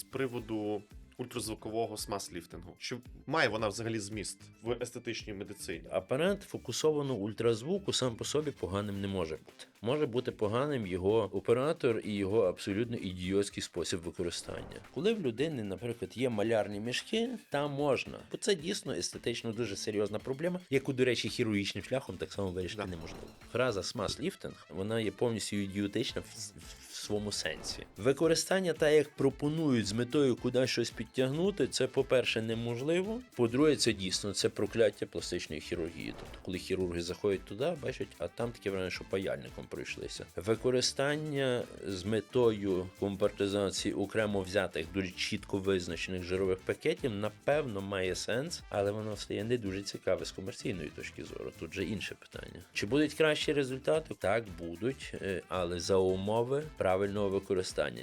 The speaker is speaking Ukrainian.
з приводу ультразвукового смаз-ліфтингу? Чи має вона взагалі зміст в естетичній медицині? Апарат фокусовано ультразвуку сам по собі поганим не може бути. Може бути поганим його оператор і його абсолютно ідіотський спосіб використання. Коли в людини, наприклад, є малярні мішки, там можна, бо це дійсно естетично дуже серйозна проблема, яку, до речі, хірургічним шляхом так само вирішити Да. неможливо. Фраза смаз-ліфтинг вона є повністю ідіотична в своєму сенсі. Використання, так як пропонують з метою куди щось підтягнути, це, по-перше, неможливо. По-друге, це дійсно це прокляття пластичної хірургії. Тобто, коли хірурги заходять туди, бачать, а там таке враження, що паяльником пройшлися. Використання з метою компартизації окремо взятих дуже чітко визначених жирових пакетів, напевно, має сенс, але воно стає не дуже цікаве з комерційної точки зору. Тут же інше питання. Чи будуть кращі результати? Так, будуть, е, але за умови правильного використання.